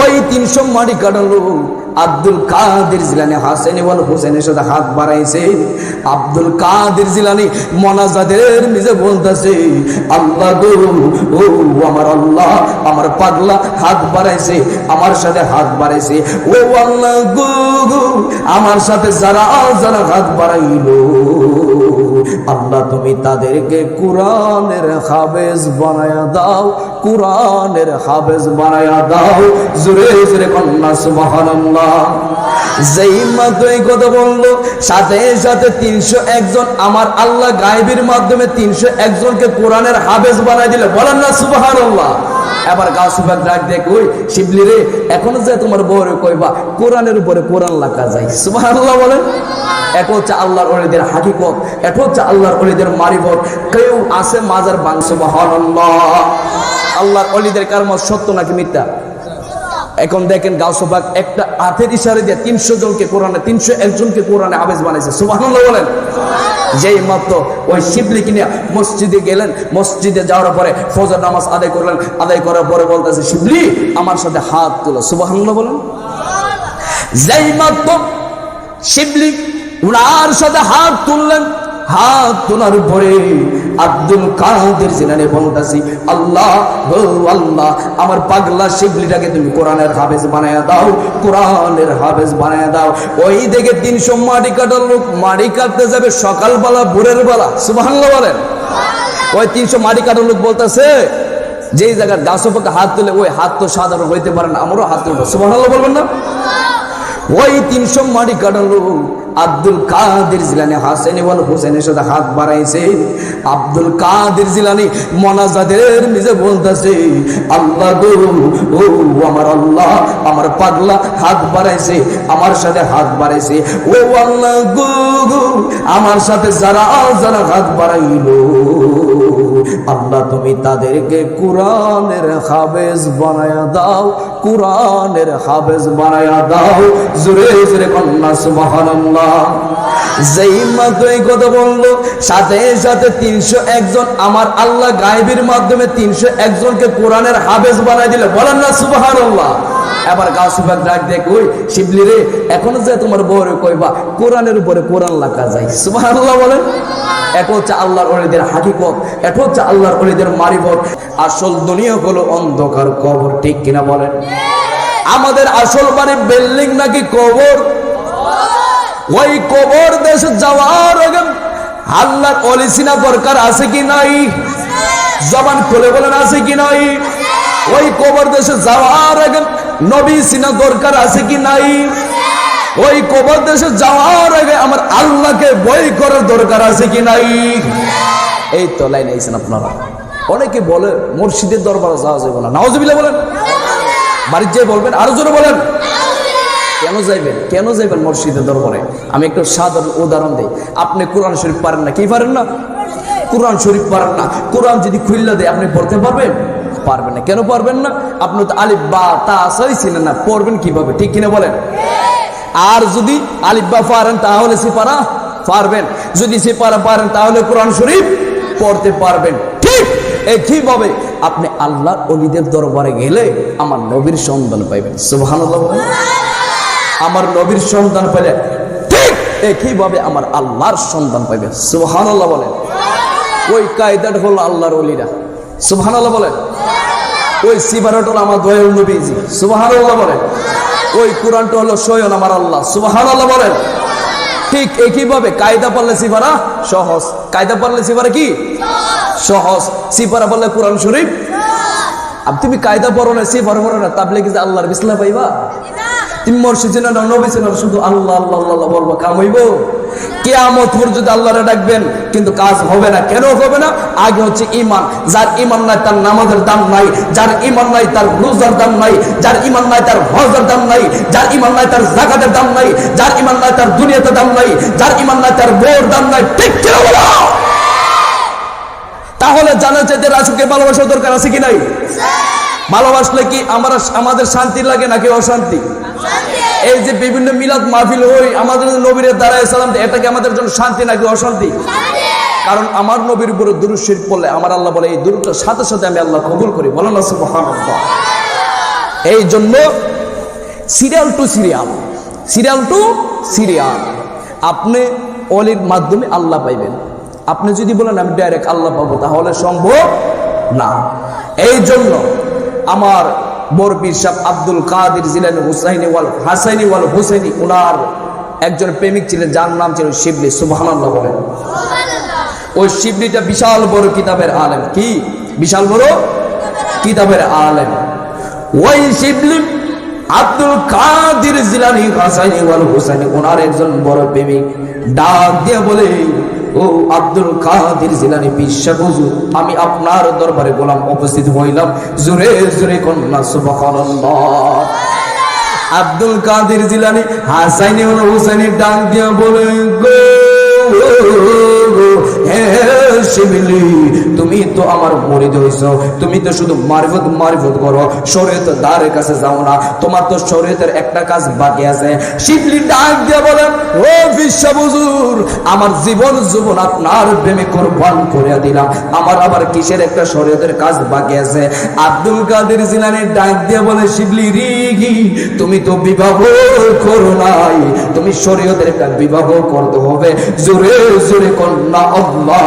ওই তিনশো মাটি কাটালো। আব্দুল কাদের জিলানি হাসেন এবং হোসেনের সাথে হাত বাড়াইছে। আব্দুল কাদের জিলানি মনাজাদের নিজে বলতেছে আল্লাহ গো ও আমার আল্লাহ আমার পাগলা হাত বাড়াইছে আমার সাথে হাত বাড়াইছে। ও আল্লাহ গো গো, আমার সাথে যারা যারা হাত বাড়াইলো আল্লাহ তুমি তাদেরকে কোরআনের হাবেজ বানায়া দাও কোরআনের হাবেজ বানায়া দাও। জোরে জোরে কন্যা সুবহানাল্লাহ। আল্লাহ গায়েবের মাধ্যমে তিনশো একজনকে কোরআনের হাবেজ বানাই দিলে। বলেন না, সুবহানাল্লাহ। এবার গা ডাক দেখ ওই শিবলি রে, এখনও তোমার বউরে কইবা, কোরআনের উপরে কোরআন যায়। সুবহানাল্লাহ বলেন। এটা হচ্ছে আল্লাহর অলিদের হাকিকত, এটা হচ্ছে আল্লাহর অলিদের মারিফত কেউ আছে মাজার আল্লাহর অলিদের সত্য নাকি মিথ্যা? এখন দেখেন গাউসবাগ একটা হাতের ইশারে দিয়ে তিনশো জনকে কোরআনে, তিনশো একজনকে কোরআনে আবেজ বানাইছে। সুবহানাল্লাহ বলেন। যেই মাত্র ওই শিবলিকে নিয়ে মসজিদে গেলেন, মসজিদে যাওয়ার পরে ফজর নামাজ আদায় করলেন, আদায় করার পরে বলতেছে, শিবলি, আমার সাথে হাত তুলো। সুবহানাল্লাহ বলেন। যেই মাত্র শিবলি উনার সাথে হাত তুললেন হাত তোলার পরে আব্দুল কাদের জিনানে বলতাছি আল্লাহ ও আল্লাহ আমার পাগলা শিবলিটাকে তুমি কোরআনের হাফেজ বানায়া দাও কোরআনের হাফেজ বানায়া দাও। ওই দেখে তিনশো মাটি কাটার লোক মাটি কাটতে যাবে সকালবেলা ভোরের বেলা। সুবহানাল্লাহ বলেন। ওই তিনশো মাটি কাটার লোক বলতেছে যেই জায়গার গাছপাকে হাত তুলে ওই হাত তো সাধারণ হইতে পারে না আমারও হাত তুলবো। সুবহানাল্লাহ বলবেন না? ওই তিনশো মাটি কাটালো আব্দুল কাদের জিলানি হাসেন এবং হোসেনের সাথে হাত বাড়াইছে। আব্দুল কাদের জিলানি মনাজাদের নিজে বলতেছে, আল্লাহ গরু ও আমার আল্লাহ, আমার পাগলা হাত বাড়াইছে, আমার সাথে হাত বাড়াইছে। ও আল্লাহ গো গো, আমার সাথে যারা যারা হাত বাড়াইলো আল্লাহ, তুমি তাদেরকে কোরআনের হাবেজ বানায়া দাও, কোরআনের হাবেজ বানায়া দাও। কন্যা যেই মাত্র এই কথা বলল, সাথে সাথে তিনশো একজন আমার আল্লাহ গায়েবের মাধ্যমে তিনশো একজনকে কোরআনের হাবেজ বানাই দিলে। বলেন না, সুবহানাল্লাহ। এবার গা সুবাক ডাক দেখ ওই শিবলি রে, এখনও যে তোমার বউরে কইবা, কোরআনের উপরে কোরআন লাখা যায়। সুবহানাল্লাহ বলেন। এটা হচ্ছে আল্লাহর অলিদের হাকিকত, এটা হচ্ছে আল্লাহর অলিদের আসল দুনিয়া হলো অন্ধকার কবর, ঠিক কিনা বলেন? আমাদের আসল বাড়ি বিল্ডিং নাকি কবর? ওই কবর যাওয়ার আগে আল্লাহর অলিসিনা দরকার আছে কি নাই? জবান খুলে বলেন, আছে কি নাই? ওই কবর দেশে যাওয়ার আগে নবী সিনা দরকার আছে কি নাই? ওই কবর দেশে যাওয়ার আগে আমার আল্লাহকে বই করার দরকার আছে কি নাই? এই তো লাইন আইছেন আপনারা। অনেকে বলে মুর্শিদের দরবারে যাওয়া যাবে না। নাওজবিল্লা বলেন। বাড়ির যেয়ে বলবেন, আরও জোরে বলেন। কেন যাইবেন? কেন যাইবেন মসজিদের দরবারে? আমি একটু সাধারণ উদাহরণ দিই। আপনি কোরআন শরীফ পারেন না, কি পারেন না? কোরআন শরীফ পারেন না। কোরআন যদি খুললে দেয়, আপনি পড়তে পারবেন? পারবেন না। কেন পারবেন না? আপনি তো আলিফ, বা, তা আসাই ছিলেন না। পড়বেন কীভাবে? ঠিক কিনা বলেন? আর যদি আলিফ, বা, পারেন, তাহলে সিপারা পারবেন। যদি সিপারা পারেন, তাহলে কোরআন শরীফ পড়তে পারবেন। ঠিক একইভাবে আপনি আল্লাহ অলিদের দরবারে গেলে আমার নবীর সন্ধান পাইবেন। বলেন। আমার নবীর সন্তান পেলে ঠিক একইভাবে আমার আল্লাহর সন্তান পাইবে সুবহানাল্লাহ বলেন। ওই কায়দাটা হলো আল্লাহর অলিরা। সুবহানাল্লাহ বলেন ওই সিবারট হলো আমার দয়াল নবীজি। সুবহানাল্লাহ বলেন ওই কোরআনটা হলো স্বয়ং আমার আল্লাহ। সুবহানাল্লাহ বলেন ঠিক একইভাবে কায়দা পারলে সিপারা সহজ। কায়দা পারলে সিপারা কি? সহজ। সিপারা বললে কোরআন শরীফ? আর তুমি কায়দা পড়ো না সিপারা পড়ো না তাবলে কি আল্লাহর বিসলা পাইবা? তুমি মসজিদে না নবী শুধু আল্লাহ আল্লাহ আল্লাহ বলব কাম হইব? কেয়ামত পর্যন্ত আল্লাহরে ডাকবেন, কিন্তু কাজ হবে না। কেন হবে না? আগে হচ্ছে ইমান যার ইমান নাই, তার নামাজের দাম নাই। যার ইমান নাই, তার রোজার দাম নাই। যার ইমান নাই, তার দাম নাই। যার ইমান নাই, তার দাম নাই। যার ইমান নাই, তার দুনিয়াতে দাম নাই। যার ইমান নাই, তার বউর দাম নাই। ঠিক কেন বলো? তাহলে জানা চাইতে রাসুকে ভালোবাসার দরকার আছে কি নাই? ভালোবাসলে কি আমার আমাদের শান্তি লাগে নাকি অশান্তি? এই যে বিভিন্ন মিলাদ মাহফিল হই আমাদের নবীর দ্বারা সালাম এটা কি আমাদের জন্য শান্তি নাকি অশান্তি? কারণ আমার নবীর উপরে দুরুদ শরীফ পড়লে আমার আল্লাহ বলে, এই দুরুদটার সাথে সাথে আমি আল্লাহ কবুল করি। বলেন এই জন্য serial to serial serial to serial, আপনি অলির মাধ্যমে আল্লাহ পাইবেন। আপনি যদি বলেন, আমি ডাইরেক্ট আল্লাহ পাবো, তাহলে সম্ভব না। এই জন্য আমার বরপির সাহ আব্দুল কাদির ছিলেন হুসাইনি ওয়াল হাসাইনি ওয়াল হুসাইনি ওনার একজন প্রেমিক ছিলেন যার নাম ছিল শিবলি সুবহানাল্লাহ বলেন। ওই শিবলিটা বিশাল বড় কিতাবের আলেম। কি? বিশাল বড় কিতাবের আলেম। ওই শিবলি আব্দুল কাদির জিলানি হাসাইনি ওয়াল হুসাইনি, ওনার একজন বড় প্রেমিক। ডাক দিয়ে বলে, ও আব্দুল কাদির জিলানি বিশ্বাস হুজুর, আমি আপনার দরবারে গোলাম উপস্থিত হইলাম। জোরে জোরে কন্যা, সুবহানাল্লাহ। আব্দুল কাদির জিলানি হাসাইনি ওর হুসাইনি ডাক দিয়া বলে, গো তুমি তো আমার মরিদ তুমি তো শুধু মারিফত মারিফত করো দারের কাছে যাও না, তোমার তো একটা কাজ বাকি আছে। শিবলি ডাক দিয়া বলে, ও আমার জীবন জীবন আপনার প্রেমে কোরবান করে দিলাম, আমার আবার কিসের একটা শরীয়তের কাজ বাকি আছে? আব্দুল কাদের জিলানি ডাক দিয়া বলে, শিবলি রিগি, তুমি তো বিবাহ করো নাই, তুমি শরীয়তের একটা বিবাহ করতে হবে। জোরে জোরে কন্যা, আল্লাহ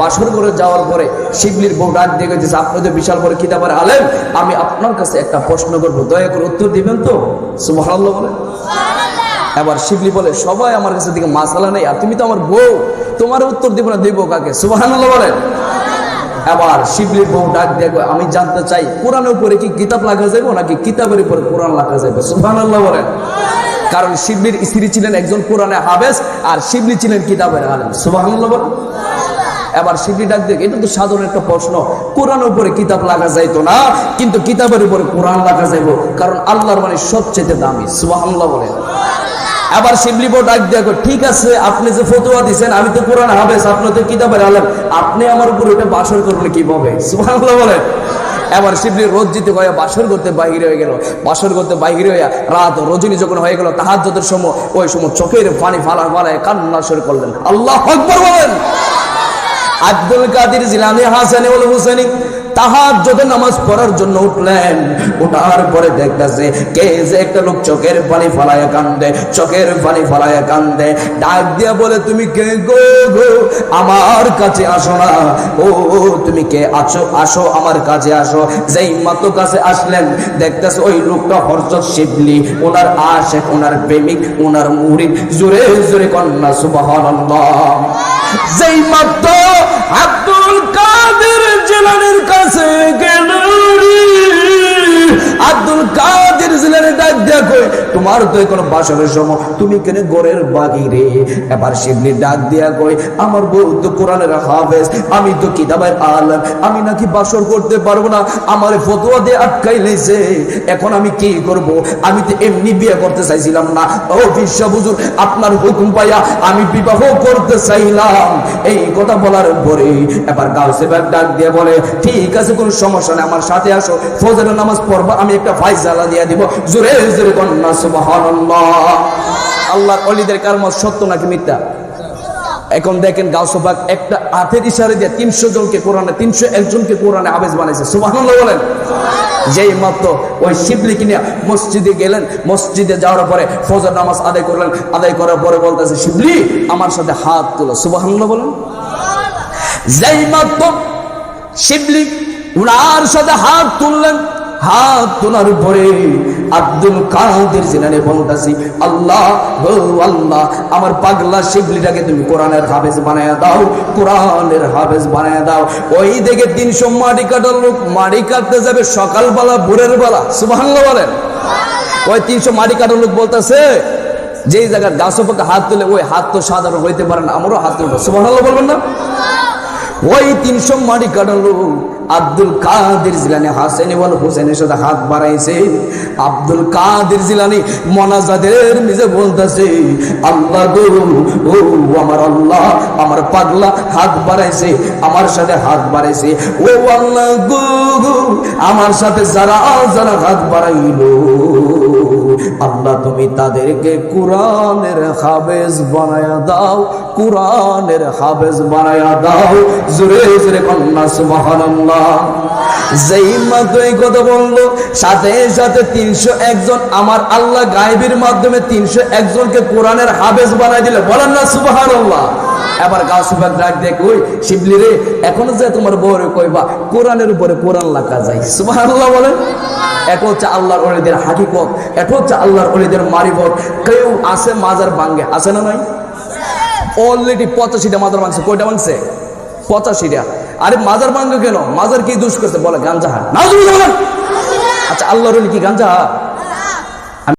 বাসর করে যাওয়ার পরে শিবলির বউ ডাক দিয়ে গেছে আপনি তো বিশাল বড় কিতাবের আলেন আমি আপনার কাছে একটা প্রশ্ন করব দয়া করে উত্তর দিবেন তো? সুবহানাল্লাহ বলেন এবার শিবলি বলে সবাই আমার কাছে দিকে মাসালা নেই আর তুমি তো আমার বউ তোমার উত্তর দিব না দিব কাকে? সুবহানাল্লাহ বলেন এবার শিবলির বউ ডাক দেখো আমি জানতে চাই কোরআনের উপরে কি কিতাব লাগা যাবে নাকি কিতাবের উপরে কোরআন লাগা যাবে সুবহানাল্লাহ বলেন কারণ শিবলির স্ত্রী ছিলেন একজন কোরআনে হাবেস আর শিবলি ছিলেন কিতাবের আলেম। সুবহানাল্লাহ বলেন এবার শিবলি ডাক দেখ এটা তো সাধারণ একটা প্রশ্ন। কোরআনের উপরে কিতাব লাগা যাইতো না, কিন্তু কিতাবের উপরে কোরআন লাগা যাইব, কারণ আল্লাহর মানে সবচেয়ে দামি। সুবহানাল্লাহ বলেন আবার শিবলি বউ ডাক দিয়ে ঠিক আছে, আপনি যে ফতোয়া দিছেন, আমি তো কোরআন হাবেস আপনি তো কিতাবের আলেম, আপনি আমার উপর এটা বাসর করলে কীভাবে? সুবহানাল্লাহ বলেন এবার শিবলি রোদ জিতে গয়া বাসর করতে বাহির হয়ে গেল। বাসর করতে বাহির হইয়া রাত রজনী যখন হয়ে গেল, তাহাজ্জুদের সময় ওই সময় চোখের পানি ফালা ফালায় কান্না শুরু করলেন। আল্লাহ আকবার বলেন। আব্দুল কাদির জিলানি হাসানি হুসেনি তাহার যদি নামাজ পড়ার জন্য উঠলেন ওঠার পরে দেখতেছে কে যে একটা লোক চোখের পানি ফালায় কান্দে, চোখের পানি ফালায় কান্দে। ডাক দিয়া বলে, তুমি কে গো গো? আমার কাছে আসো না। ও, তুমি কে? আছো, আসো, আমার কাছে আসো। যেই মাত্র কাছে আসলেন, দেখতেছে ওই লোকটা হরজত শিবলি, ওনার আশেক, ওনার প্রেমিক, ওনার মুরিদ জোরে জোরে কন্যা, সুবহানাল্লাহ। যেই মাত্র আব্দুল কাদের জেলানের কাছে রে। আব্দুল কাদের জেলানের ডাক দেখো তোমার তো কোনো বাসরের সময়, তুমি কেন গোরের বাগিরে এবার শিবলি ডাক দিয়া কই আমার বউ তো কোরআনের হাফেজ, আমি তো কিতাবের আলম, আমি নাকি বাসর করতে পারব না, আমার ফতোয়া দিয়ে আটকাই লেছে। এখন আমি কি করব? আমি তো এমনি বিয়ে করতে চাইছিলাম না। ও বিশ্ব বুজুর আপনার হুকুম পাইয়া আমি বিবাহ করতে চাইলাম। এই কথা বলার পরে এবার গাউসে ডাক দিয়ে বলে, ঠিক আছে, কোনো সমস্যা নেই, আমার সাথে আসো। ফজরের নামাজ পড়বা, আমি একটা ফাইজালা দিয়ে দিব। জোরে জোরে কন্যা সুবহানাল্লাহ। আল্লাহর অলিদের কারমত সত্য নাকি মিথ্যা? এখন দেখেন গাউসবাগ একটা হাতের ইশারে দিয়ে তিনশো জনকে কোরআনে, তিনশো একজনকে কোরআনে আবেজ বানাইছে। সুবহানাল্লাহ বলেন। যেই মাত্র ওই শিবলি কিনে মসজিদে গেলেন, মসজিদে যাওয়ার পরে ফজর নামাজ আদায় করলেন। আদায় করার পরে বলতেছে, শিবলি, আমার সাথে হাত তুলো। সুবহানাল্লাহ বলেন। যেই মাত্র শিবলি উনার সাথে হাত তুললেন হাত তোলার পরে আব্দুল কাদের জিনানে বলতাছি আল্লাহ ও আল্লাহ আমার পাগলা শিবলিটাকে তুমি কোরআনের হাফেজ বানায় দাও কোরআনের হাফেজ বানায় দাও। ওই দেখে তিনশো মাটি কাটার লোক মাটি কাটতে যাবে সকালবেলা ভোরের বেলা। সুবহানাল্লাহ বলেন। ওই তিনশো মাটি কাটার লোক বলতেছে যেই জায়গায় গাছপাকে হাত তুলে ওই হাত তো সাধারণ হইতে পারে না আমারও হাত তুলবো। সুবহানাল্লাহ বলবেন না? ওই তিনশো মাটি কাটালো আব্দুল কাদের জিলানি হাসেন এবং হোসেনের সাথে হাত বাড়াইছে। আব্দুল কাদের জিলানি মনাজাদের নিজে বলতেছে আল্লাহ গরু, ও আমার আল্লাহ, আমার পাগলা হাত বাড়াইছে, আমার সাথে হাত বাড়াইছে। ও আল্লাহ গরু আমার সাথে যারা যারা হাত বাড়াইলো আল্লাহ, তুমি তাদেরকে কোরআনের হাবেজ বানায়া দাও, কোরআনের হাবেজ বানায়া দাও। জোরে জোরে কন্যা, সুবহানাল্লাহ। আমার আল্লাহ গায়েবের মাধ্যমে তিনশো একজনকে কোরআনের হাবেজ বানাই দিলে। বলেন না, সুবহানাল্লাহ। এবার গাছ সুবাক ডাক দেখ ওই শিবলি রে, এখনও যে তোমার বউরে কইবা, কোরআনের উপরে কোরআন লাখা যায়। সুবহানাল্লাহ বলেন। এটা হচ্ছে আল্লাহর অলিদের হাকিকত, এটা হচ্ছে আল্লাহর অলিদের মারিফত। কেউ আছে মাজার ভাঙ্গে, আছে না নাই? অলরেডি পঁচাশিটা মাজার ভাঙছে। কয়টা ভাঙছে? পঁচাশিটা। আরে মাজার ভাঙ্গে কেন? মাজার কি দুষ করছে? বলে গাঞ্জা হা না আচ্ছা আল্লাহর অলি কি গাঞ্জা হা